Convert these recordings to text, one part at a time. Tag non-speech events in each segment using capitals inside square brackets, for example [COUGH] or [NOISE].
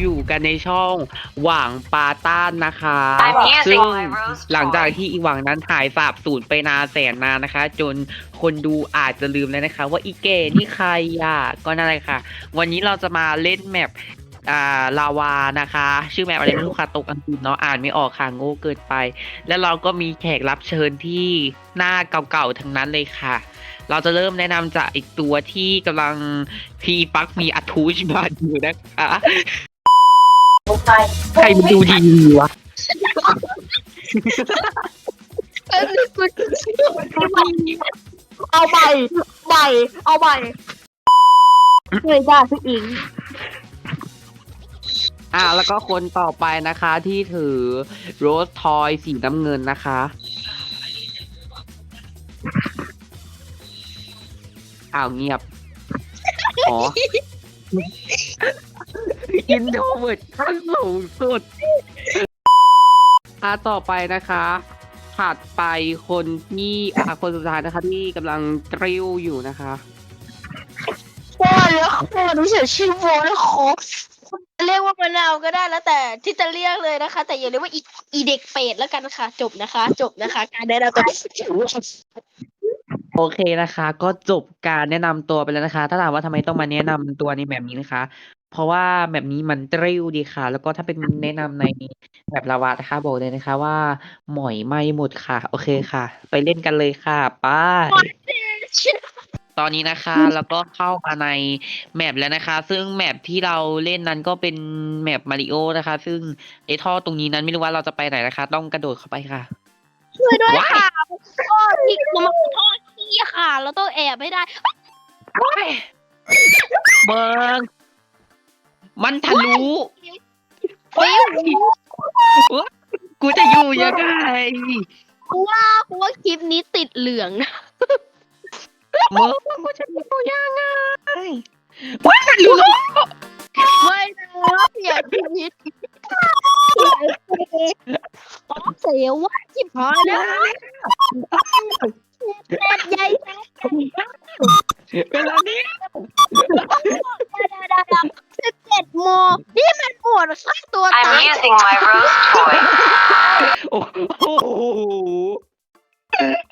อยู่กันในช่องหว่างปาต้านนะคะ I'm using ซึ่ง my rose หลังจาก toy. ที่อีหวังนั้นหายสาบสูญไปนานแสนนานนะคะ จนคนดูอาจจะลืมแล้วนะคะ ว่าอีเก๋นี่ใครอะก็นั่นแหละค่ะ วันนี้เราจะมาเล่นแมปอ่าลาวานะคะ ชื่อแมปอะไรไม่รู้ค่ะตกอังกฤษเนาะอ่านไม่ออกค่ะโง่เกินไป แล้วเราก็มีแขกรับเชิญที่หน้าเก่าๆทั้งนั้นเลยค่ะ เราจะเริ่มแนะนำจากอีกตัวที่กำลังพีปักมีอัทูชมาอยู่นะคะ ใครมันดูดีวะเอาใบใบเอาใบเลยจ้าพี่อิงอ่าแล้วก็คนต่อไปนะคะที่ถือโรสทอยสีน้ำเงินนะคะ อ้าวเงียบ อ๋อ อินโทรเวิร์ดขั้นสูงสุด อ่าต่อไปนะคะถัดไปคนที่อ่าคนสุดท้ายนะคะที่กำลังตริวอยู่นะคะ ว่าแล้วว่ารู้สึกชื่อโวนะขอเรียกว่ามะนาวก็ได้แล้วแต่ที่จะเรียกเลยนะคะ แต่อย่าเรียกว่าอีอีเด็กเป็ดแล้วกันค่ะ จบนะคะ จบนะคะ การแนะนำตัวโอเคนะคะ ก็จบการแนะนำตัวไปแล้วนะคะ ถ้าถามว่าทำไมต้องมาแนะนำตัวในแบบนี้นะคะ เพราะว่าแบบนี้มันตริ้วดีค่ะ แล้วก็ถ้าเป็นแนะนำในแบบลาวานะคะบอกเลยนะคะ ว่า หมอยไหม้หมดค่ะ โอเคค่ะ ไปเล่นกันเลยค่ะไป้าตอนนี้นะคะแล้วก็เข้ามาในแมปแล้วนะคะ ซึ่งแมปที่เราเล่นนั้นก็เป็นแมปมาริโอนะคะ ซึ่งไอ้ท่อตรงนี้นั้นไม่รู้ว่าเราจะไปไหนนะคะ ต้องกระโดดเข้าไปค่ะ ช่วยด้วยค่ะก็อีกมันทอดขี้ค่ะ เราต้องแอบให้ได้เบิร์ง มันทะลุเฮ้ยกูจะอยู่ยังไงกูว่ากูว่าคลิปนี้ติดเหลืองนะเบิร์งกูจะอยู่ยังไงว้ายทะลุไม่นะอย่าคิดเสียว่าจิบหายนะแซ่บใหญ่เวลานี้สิบ เจ็ดโมงนี่มันปวดฆ่าตัวตาย I'm using my rose toy. โอ้โห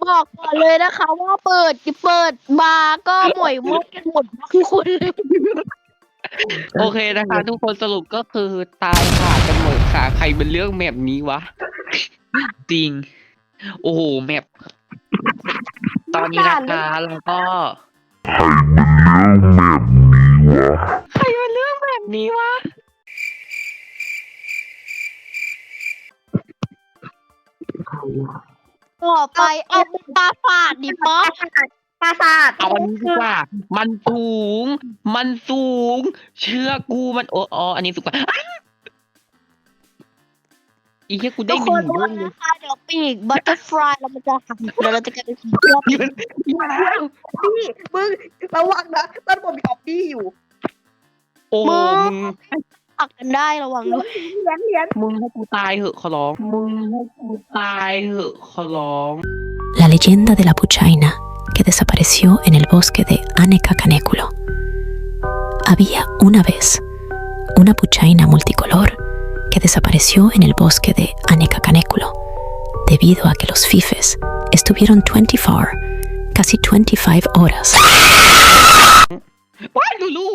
บอกก่อนเลยนะคะว่าเปิดเปิดบาร์ก็หมวยมุกกันหมดทุกคนเลยโอเคนะคะ ทุกคนสรุปก็คือตายขาดกันหมดค่ะ ใครเป็นเรื่องแมปนี้วะ จริง โอ้โหแมปตอนนี้นะคะแล้วก็ใครมันเรื่องแบบ นี้วะ ต่อไปเอาปลาฝาดดิป๊อปลาฝาดเอาอันนี้ดีกว่า มันสูง มันสูง เชื่อกูมันโอ้อ๋ออันนี้สูงกว่าอ้าวอีแค่กูได้ทุกหคนึ่นงรู้เรื่องเลยนะคะเดี๋ยวปีกบัตเตอร์ฟลายเรามันจะหันเดี๋ยวเราจะกลายเป็นสีเขียวยืนยืนแล้วพี่มึงระวังนะด้านบนมีออบบี้อยู่ โอ้มึง ปักกันได้ระวังด้วย เหรียญเหรียญ มึงให้กูตายเหอะขอร้อง มึงให้กูตายเหอะขอร้อง La leyenda de la puchaina que desapareció en el bosque de Anecacanéculo. Había una vez una puchaina multicolor que desapareció en el bosque de Anecacanéculo debido a que los fifes estuvieron 24, casi 25 horas ว้ายลูลู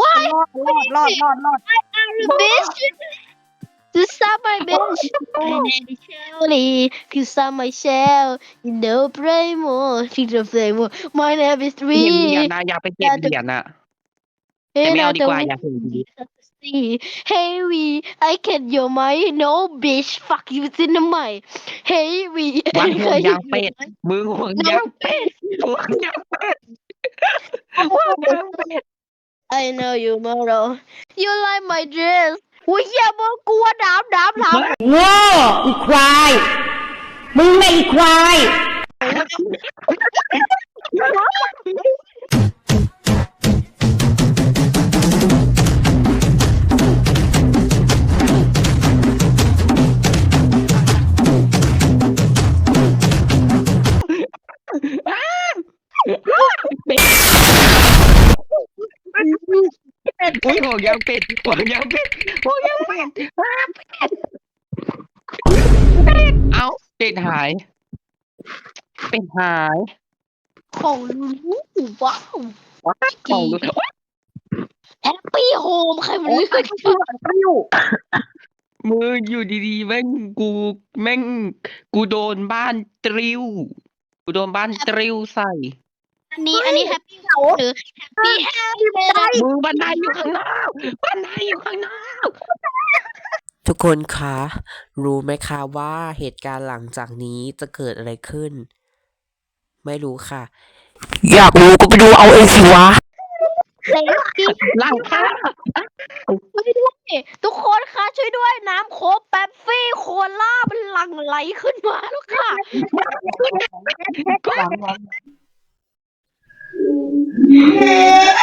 ว้าย รอดรอดรอดรอดรอด bitch You saw my bitch Shelly You saw my shell You know play more You know play more My name is เก็บเหรียญ Three นะอยากไปเก็บเหรียญอะแต่ไม่เอาดีกว่าอยากเห็นดี See, hey we, I can your mind, no bitch, fuck you it's in the mind. Hey we, วันห่วงยางเป็ด มึงห่วงยางเป็ดห่วงยางเป็ดห่วงยางเป็ด [LAUGHS] I know you, Moro. You like my dress. อุ้ยเหี้ยมึงกลัวน้ำน้ำน้ำโง่อีควาย มึงไม่อีควาย ห่วงยางเป็ดห่วงยางเป็ดห่วงยางเป็ดอ้าเป็ดเป็ดเอ้าเป็ดหาย เป็ดหายของลูลูว้าวของดูแฮปปี้โฮมใครมันโอ้ยเลือกชื่ออะไรอยู่มืออยู่ดีๆแม่งกูแม่งกูโดนบ้านตริวกูโดนบ้านตริวใส่ อันนี้อันนี้แฮปปี้เขาหรือแฮปปี้แฮปปี้มือบันไดอยู่ข้างนอกบันไดอยู่ข้างนอกทุกคนคะ รู้ไหมคะว่าเหตุการณ์หลังจากนี้จะเกิดอะไรขึ้น ไม่รู้ค่ะ อยากรู้ก็ไปดูเอาเองสิวะหลังค่ะทุกคนคะช่วยด้วยน้ำโค้กแป๊บฟี่โคล่ามันหลั่งไหลขึ้นมาแล้วค่ะ Yeah.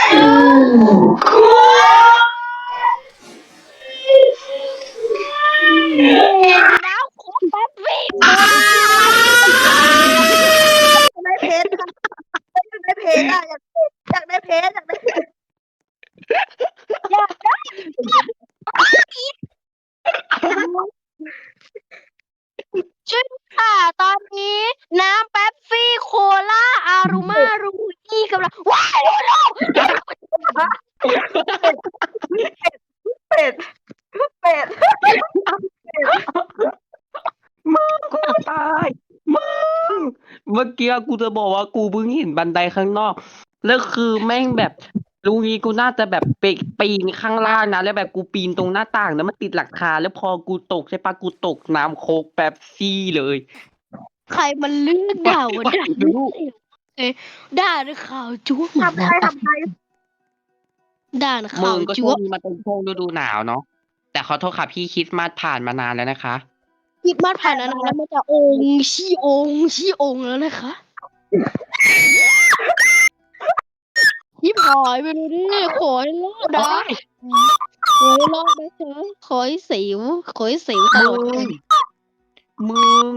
เมื่อกี้กูจะบอกว่ากูเพิ่งเห็นบันไดข้างนอก แล้วคือแม่งแบบลุงนี้กูน่าจะแบบไปปีนข้างล่างนะแล้วแบบกูปีนตรงหน้าต่างแล้วมันติดหลังคาแล้วพอกูตกใช่ปะกูตกน้ำโคกแป๊บซี่เลยใครมันเลือกด่าว่าด่าลูกเอ้ยด่าด้วยข่าวจ้วงทำไงทำไงด่าด้วยมึข่าวงก็ช่จ้ววงงนี้มันเป็นช่วงฤดูหนาวเนาะแต่ขอโทษค่ะพี่คริสต์มาสผ่านมานานแล้วนะคะ คิดมาผ่านอันนั้นแล้วมันจะองค์ชี้องค์ชี้องค์แล้วนะคะยิบหายไปเลยดิขอให้รอดนะขอให้รอดนะจ๊ะขอให้สิวขอให้สิวตลอดมึไปงมึง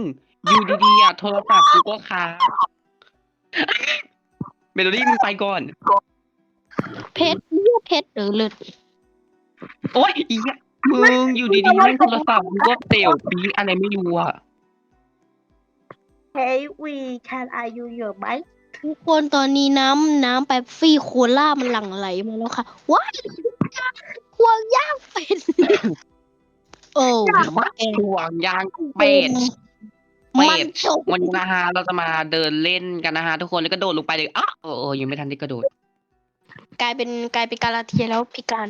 อยู่ดีๆอะโทรศัพท์กูก็ค้างเมโลดี้มึงไปก่อน เพชรเลือดเพชรเออเลือดโอ๊ยอีอะ มึงอยู่ดีๆแม่งโทรศัพท์กูก็เตลปีดอะไรไม่รู้อะเฮ้ยวีแคนอายุเยอะไหมทุกคนตอนนี้น้ำน้ำแป๊บฟี่โคล่ามันหลั่งไหลมาแล้วค่ะว้ายควงย่างเป็นโอ้แอนห่วงยางเป็ดมัเป็นดจบวันนี้นะฮะเราจะมาเดินเล่นกันนะฮะทุกคนแล้วก็โดดลงไปเลยอ้าวเออเออยังไม่ทันได้กระโดด กลายเป็นกลายเป็นกาลาเทียแล้วพิการ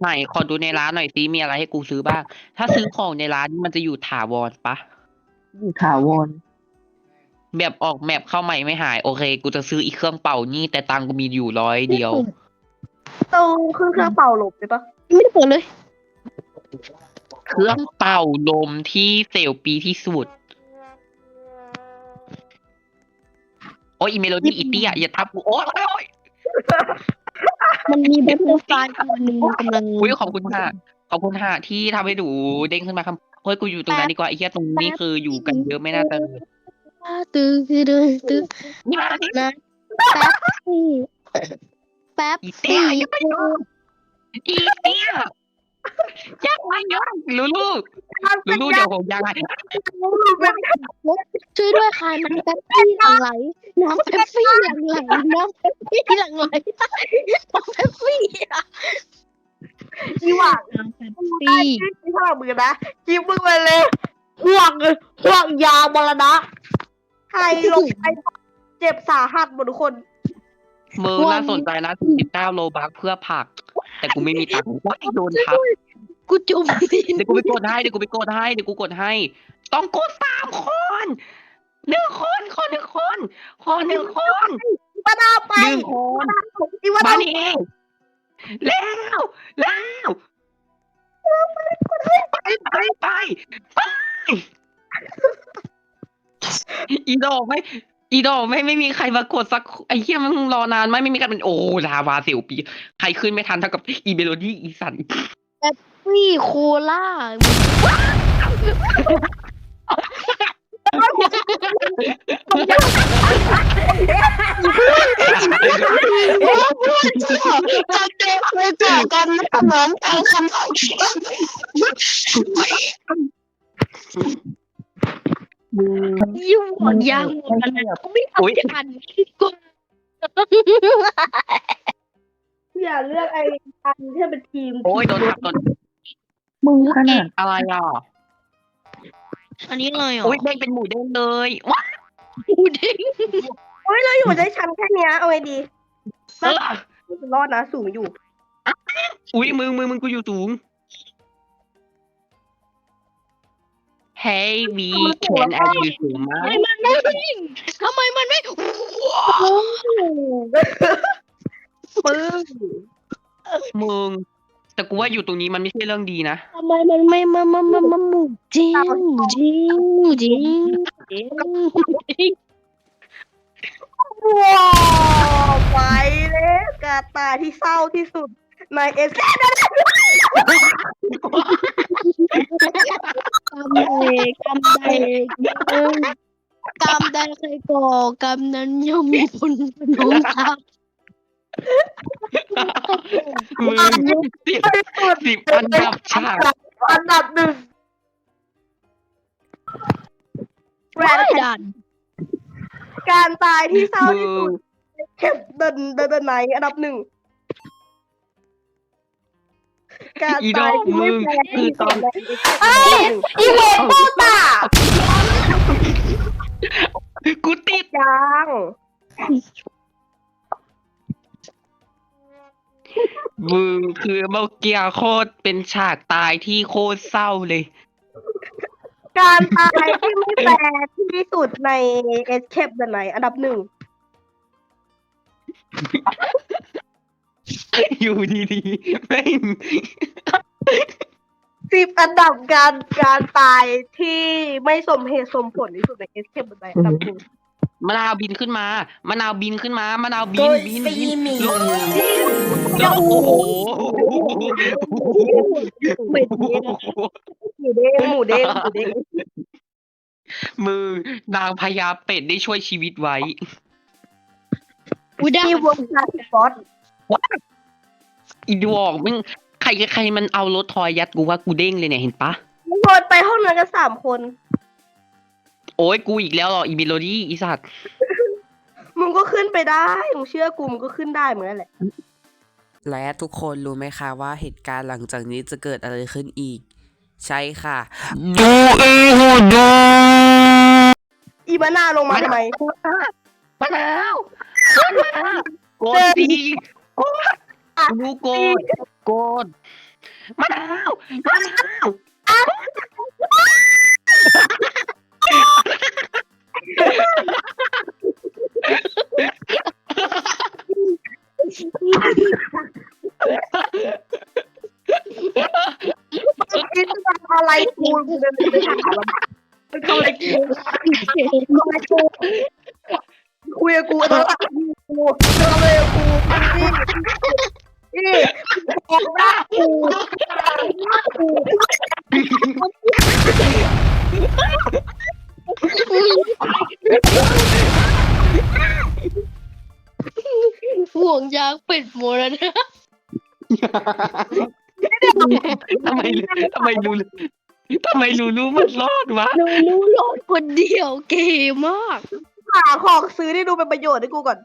ไหนขอดูในร้านหน่อยซิมีอะไรให้กูซื้อบ้าง ถ้าซื้อของในร้านนี่มันจะอยู่ถาวรปะ อยู่ถาวรแบบออกแมปเข้าใหม่ไม่หาย โอเค กูจะซื้ออีกเครื่องเป่านี่ แต่ตังค์กูมีอยู่ร้อยเดียวตรงเครื่องเครื่องเป่าหลบใช่ปะไม่ได้เปิดเลย เครื่องเป่าลมที่เซลล์ปีที่สุด โอ้ยอีเมโลดี้อีเตี้ยอย่าทับกูโอ้ยโอ้ยโอ้ย มันมีบัตเตอร์ฟลายตัวหนึ่งกำลังอุ้ยขอบคุณค่ะ ขอบคุณค่ะ ที่ทำให้หนูเด้งขึ้นมาครับเฮ้ยกูอยู่ตรงนั้นดีกว่าไอ้เหี้ยตรงนี้คืออยู่กันเยอะไม่น่าจะตื้อตื้อตื้อตื้อนี่มาดินะแป๊บซี่แป๊บอีเตี้ซี่ยอย่าไปยุ่งอีเตี้ยยังไม่ยุ่งลูลูลูลูเดี๋ยวผมยังไงช่วยด้วยค่ะน้ำแป๊บซี่หลั่งไหล น้ำแป๊บซี่หลั่งไหลน้ำแป๊บซี่หลั่งไหลน้ำแป๊บซี่อะอีหว่างน้ำแป๊บได้ซี่ที่พลังมือนะจิ้มมึงไปเลยห่วงห่วงยามรณะใครลงไปเจ็บสาหัสหมดทุกคนมือน่าสนใจนะ19โลบักเพื่อผัก แต่กูไม่มีตังค์ว้ายโดนทับกูจุ่มดินเดี๋ยวกูไปกดให้เดี๋ยวกูไปกดให้เดี๋ยวกูกดให้ ต้องกดสามคน หนึ่งคนขอหนึ่งคนขอหนึ่งคนมาดาวไปหนึ่งคนอีว่ามาดาวนี่แล้วแล้วไปไปไปไปอีดอกไม่อีดอกไม่ไม่มีใครมากดสักไอ้เหี้ยมันรอนานไหมไม่มีใครเป็นโอ้ลาวาเสียวปี ใครขึ้นไม่ทันเท่ากับอีเมโลดี้อีสันซี่โคล่า จะเจอเคยเจอกันนะน้องทางคำถามยิ่งหมดยางหมดกันนะกูไม่ทำทันกูอย่าเลือกไอ้อันที่เป็นทีม โอ้ยโดนทับโดนมึงขนาดอะไรอะ อันนี้เลยเหรอโอ้ยเด้งเป็นหมูเด้งเลยว้าหมูเด้งโอ้ยเราอยู่ได้ชั้นแค่เนี้ยเอาไงดีเออรอดนะสูงอยู่ อุ้ยมึงมึงมึงกูอยู่สูง Hey we can แอดอยู่สูงมากทำไมมันไม่วิ่งทำไมมันไม่ปึ้งมึง แต่กูว่าอยู่ตรงนี้มันไม่ใช่เรื่องดีนะทำไมมันไม่มามามามาหมูจริงจริงจริงจริงว้าวไปเลยกาตาที่เศร้าที่สุดในเอสกำใดกำใดกำใดเคยก่อกำนั้นย่อมมีผลสนองตา มึงสิบสิบอันดับฉากอันดับหนึ่งแรนดันการตายที่เศร้าที่สุดเข็บเดินเดินเดินไหนอันดับหนึ่งการตาอยที่มึไม่งแฟร์คือตอนอีเวนต์ปูตากูติดยัง มึงคือเมื่อกี้โคตรเป็นฉากตายที่โคตรเศร้าเลย การตายที่ไม่แฟร์ที่สุดในเอสเคปเดินไหนอันดับหนึ่งอยู่ดีๆไม่งสิบอันดับการการตายที่ไม่สมเหตุสมผลที่สุดในเอสเคปเดินไหนอันดับหนึ่งมะนาวบินขึ้นมามะนาวบินขึ้นมามะนาวบินบินบิน ลงแล้วโอ้โหเป็ดเนี่ยนะหมูเด้งหมูเด้งหมูเด้งมือนางพญาเป็ดได้ช่วยชีวิตไว้อุยดาที่วงการสปอตอีดวอกมึงใครใครมันเอารถทอยยัดกูว่ากูเด้งเลยเนี่ยเห็นปะทุกคนไปห้องนั้นกันสามคน โอ้ยกูอีกแล้วเหรออีเมโลดี้อีสัตว์มึงก็ขึ้นไปได้ มึงเชื่อกูมึงก็ขึ้นได้เหมือนกันแหละ และทุกคนรู้ไหมคะว่าเหตุการณ์หลังจากนี้จะเกิดอะไรขึ้นอีก ใช่ค่ะ ดูเอโหดูอีบานาลงมาทำไมมะนาวโกดดีโกดดูโกดโกดมะนาวมะนาว คิดว่าอะไรกูกูเดินไปถามมันมันทำอะไรกูทำอะไรกูคุยกับกูตลอดกูทำอะไรกูนี่นี่บอกว่ากูกูห่วงยางเป็ดหมดแล้วนะ ทำไมทำไมรู้ทำไมรู้รู้มันรอดวะหนูรู้รอดคนเดียวเก๋มาก หาของซื้อที่ดูเป็นประโยชน์ให้กูก่อน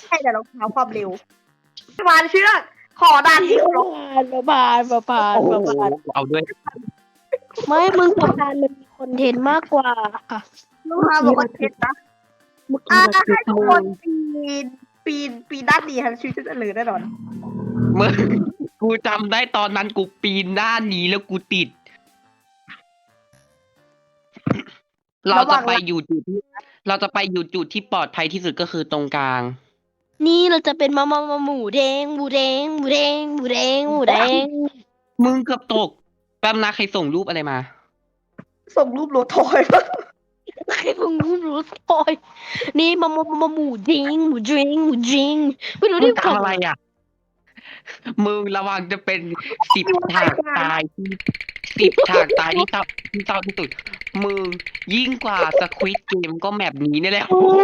ใช่แต่รองเท้าความเร็ววานเชือกขอดันที่รถผ่านมาผ่านมาผ่านโอ้โหมาผ่านเอาด้วยไม่มึงกับการมันมีคอนเทนต์มากกว่าค่ะลูกค้าบอกว่าเท็ดนะอ่าให้ทุกคนปีน ปีนปีนด้านดีฮะชีวิตจะเจริญแน่นอนมึงกูจำได้ตอนนั้นกูปีนด้านนี้แล้วกูติด เราจะไปอยู่จุดที่เราจะไปอยู่จุดที่ปลอดภัยที่สุดก็คือตรงกลาง นี่เราจะเป็นมามามาหมูแดงหมูแดงหมูแดงหมูแดงหมูแดงมึงเกือบตกแป๊บนะใครส่งรูปอะไรมา ส่งรูปรถถอยมา ใครมึงรู้รู้ซอยนี่มามามามาหมูจริงหมูจริงหมูจริงไม่รู้มึดิงทำอะไรอะ มึงระวังจะเป็นสิบฉากตายที่สิบฉากตายที่เศร้าที่เศร้าที่สุด มึงยิ่งกว่าสควิตเกมก็แมปนี้นี่แหละโอ้โห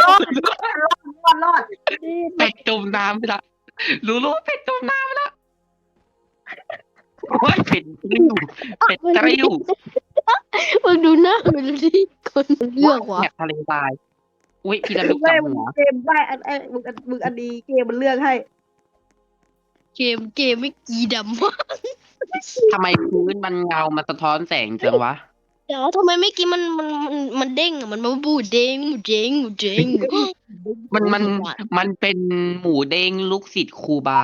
รอดรอดรอดเป็ดจมน้ำไปละรู้รู้ว่าเป็ดจมน้ำไปละ โอ้ยเป็ดตริ้วเป็ดตริ้วมึงดูหน้ามันดิคนเลือกวะแมปทะเลทราย อุ้ยพีระมิดไม่กับมึงหัวเกมได้อันไอ้มึงอันมึงอันนี้เกมมันเลือกให้ เกมเกมไม่กีดำวะทำไมพื้นมันเงามันสะท้อนแสงจังวะ เดี๋ยวทำไมไม่กี้มันมันมันมันเด้งอะมันมาบูดเด้งหมูเด้งหมูเด้งมันมันมันเป็นหมูเด้งลูกศิษย์ครูบา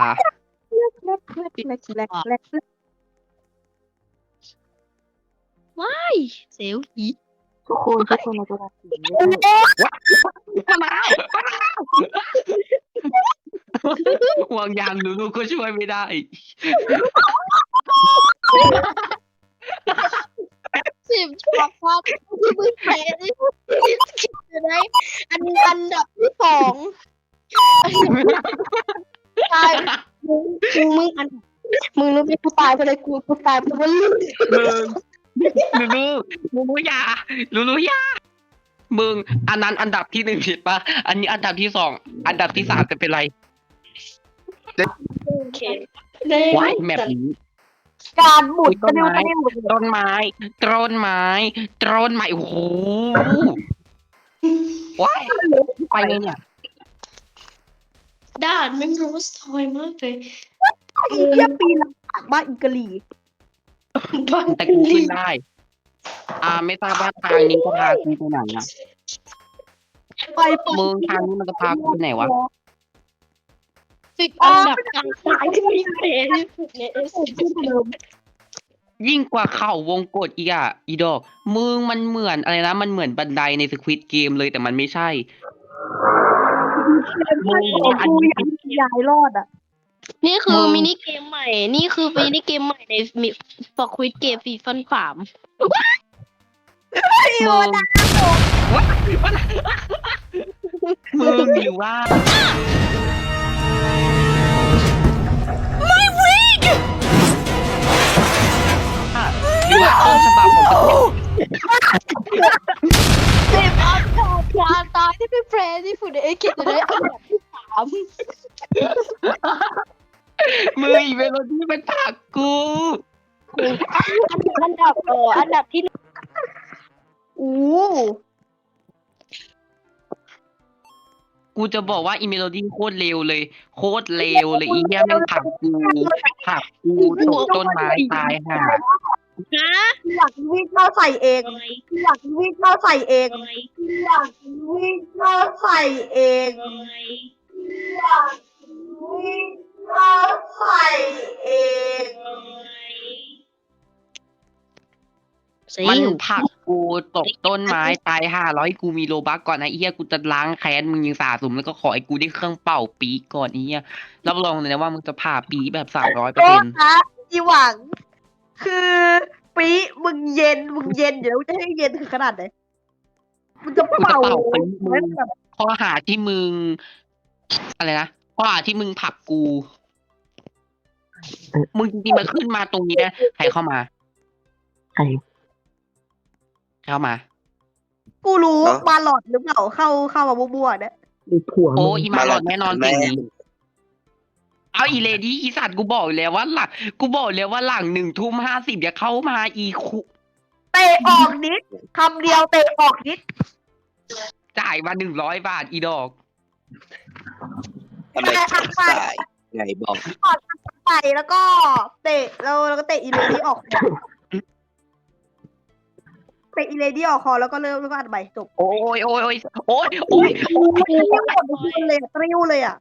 แรกแรกแรกแรกแรกว้ายเซลล์อีทุกคนทุกคนเราจะรักสีนี้มะนาวมะนาวห่วงยางลูลูก็ช่วยไม่ได้สิบฉบับว่าที่มึงแพ้ที่พูดจะได้อันอันดับที่สองตาย มึงมึงมึงอันมึงรู้ไหมกูตายไปเลยกูกูตายเพราะว่าลูกมึงลูลูลูลูอยาลูลูอยามึงอันนั้นอันดับที่หนึ่งผิดปะอันนี้อันดับที่สองอันดับที่สามจะเป็นไรโอเคได้ว้ายแมปนี้การหมุนต้นกระไม้ดิ่งกระดิ่งต้นไม้ต้นไม้ต้นไม้โอ้โหว้ายไปเลยเนี่ย ด่านแม่งรู้สวยมากเลยไอ้เหี้ยปีนบ้านอิกะลีบ้านแต่กูขึ้นได้ อ่าไม่ทราบว่าทางนี้จะพากูไปไหนอะไปมึงทางนี้มันจะพากูไปไหนวะสิบอันดับการตายที่มีเพลงที่สุดในเอสยิ่งกว่าเข่าวงกดอีกอะอีดอก มึงมันเหมือนอะไรนะ มันเหมือนบันไดในสควิตเกมเลยแต่มันไม่ใช่ มึงกูอยากยายรอดอะ นี่คือมินิเกมใหม่ นี่คือมินิเกมใหม่ในมิฟอกควิดเกมฟีฟันสามมึงมึงหรือว่าหรือว่าต้นฉบับของประเทศ สิบอันดับการตายที่เป็นแฟร์ที่สุดในเอสเกมเลยอันดับที่สามมืออีเมโลดี้เป็นผักกู อันดับเอออันดับที่อู้กูจะบอกว่าอีเมโลดี้โคตรเร็วเลย โคตรเร็วเลยอีเหี้ยแม่งผลักกูผลักกูตกต้นไม้ตายห่า ฮะอยากวิ่งเข้าใส่เองอยากวิ่งเข้าใส่เองอยากวิ่งเข้าใส่เองอยากวิ่งเข้าใส่เองมันผลักกูตกต้นไม้ตายห่าร้อยกูมีโลบักก่อนนะไอ้เหี้ยกูจะล้างแค้นมึงยังสาสมแล้วก็ขอไอ้กูได้เครื่องเป่าปีก่อนไอ้เหี้ยรับรองเลยนะว่ามึงจะผ่าปีแบบสามร้อยเปอร์โทเซ็ษนต์นะอีหวัง คือปีมึงเย็นมึงเย็นเดี๋ยวจะให้เย็นถึงขนาดไหนมึงจะกูจะเป่าเป่าปีมึแล้วงแบบข้อหาที่มึง อะไรนะข้อหาที่มึงผลักกู มึงจริงๆมาขึ้นมาตรงนี้นะใครเข้ามาใครเข้ามา กูรู้มาหลอดหรือเปล่าเข้าเข้ามามั่วๆเนี่ยมีผัวโอ้มึงอีมาหลอดแน่นอนสิ่งนี้ เอาอีเลดี้อีสัตว์กูบอกอยู่แล้วว่าหลังกูบอกอยู่แล้วว่าหลังหนึ่งทุ่มห้าสิบอย่าเข้ามาอีคุเตะออกนิดคำเดียวเตะออกนิด จ่ายมาหนึ่งร้อยบาทอีดอก ทำไมถึงสายไงบอกไปแล้วก็เตะแล้วแล้วก็เตะอีเลดี้ออกคอเตะอีเลดี้ออกคอแล้วก็เริ่มแล้วก็อัดใหม่จบโอ้ยโอ้ยโอ้ยโอ้ยโอ้ยเลยอะตริ้วเลยอะ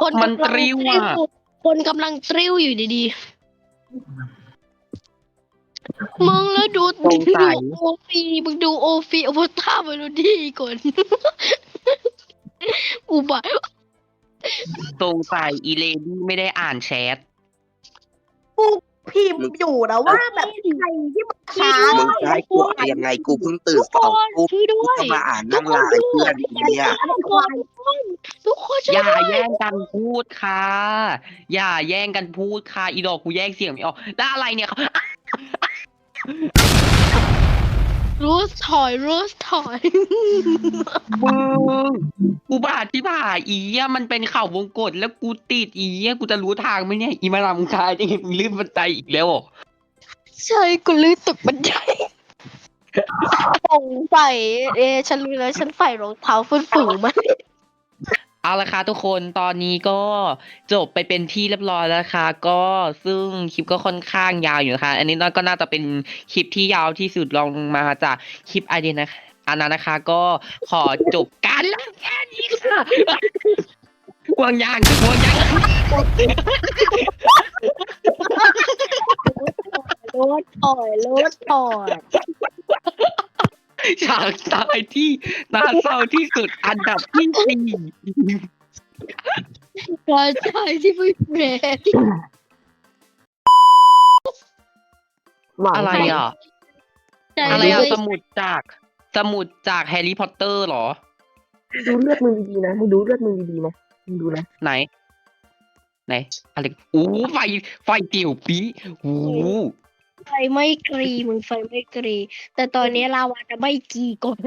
คนมันกำลังตริ้วอะ คนกำลังตริ้วอยู่ดีๆ มึงแล้วดูสงสัยดูโอฟีมึงดูโอฟีโอต้ามาดูดีก่อน อุบะสงสัยอีเลดี้ไม่ได้อ่านแชทพิมพ์อยู่นะว่าแบบใครที่มาช้ามึงจะให้กูไหนยังไงกูเพิ่งตื่นทุกสองคนทุ่มช่วยด้กูวยก็มาอ่านนั่งไลน์เพื่อนอีเนี่ยทุกคน ทุกคนช่วยอย่าด้วยแย่งกันพูดค่ะ อย่าแย่งกันพูดค่ะ อีดอกกูแย่งเสียงไม่ออกแล้วอะไรเนี่ยรูสถอยรูสถอย มึงกูบาดที่ผ่าอีอะมันเป็นเข่าวงกฏแล้วกูติดอีอะกูจะรู้ทางไหมเนี่ย อีมาลำคาจะเห็นลื่นบันไดอีกแล้วเหรอใช่กูลื่นตกบันไดสงสัยเอะฉันรู้แล้วฉันใส่รองเท้าฝืนฝูงมา เอาละค่ะทุกคนตอนนี้ก็จบไปเป็นที่เรียบร้อยแล้วค่ะ ก็ซึ่งคลิปก็ค่อนข้างยาวอยู่นะคะ อันนี้ก็น่าจะเป็นคลิปที่ยาวที่สุดลองมาจากคลิปไอเดียนะคะอันนั้นนะคะ ก็ขอจบการไลฟ์แค่นี้ค่ะวางยางวางยางรถถอยรถถอย ฉากตายที่น่าเศร้าที่สุดอันดับที่สี่รถถอยที่ไม่เบรกหวังอะไรอะใจอะไรเลอะยสมุดจาก สมุดจากแฮร์รี่พอตเตอร์เหรอ ดูเลือดมึงดีๆนะมึงดูเลือดมึงดีๆนะมึงดูนะ ไหน ไหน อะไรอู้ไฟ ไฟเกี่ยวปีอู้ ไฟไม่กรีมึงไฟไม่กรี แต่ตอนนี้ลาวาจะไม่กรีก่อน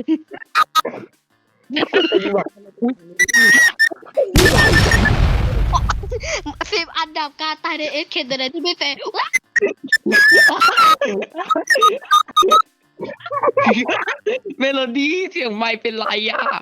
สิบอันดับการตายในเอสเคนแต่ที่ไม่แฟร์ว้าเมโลดี้เสียงไม่เป็นไรอะว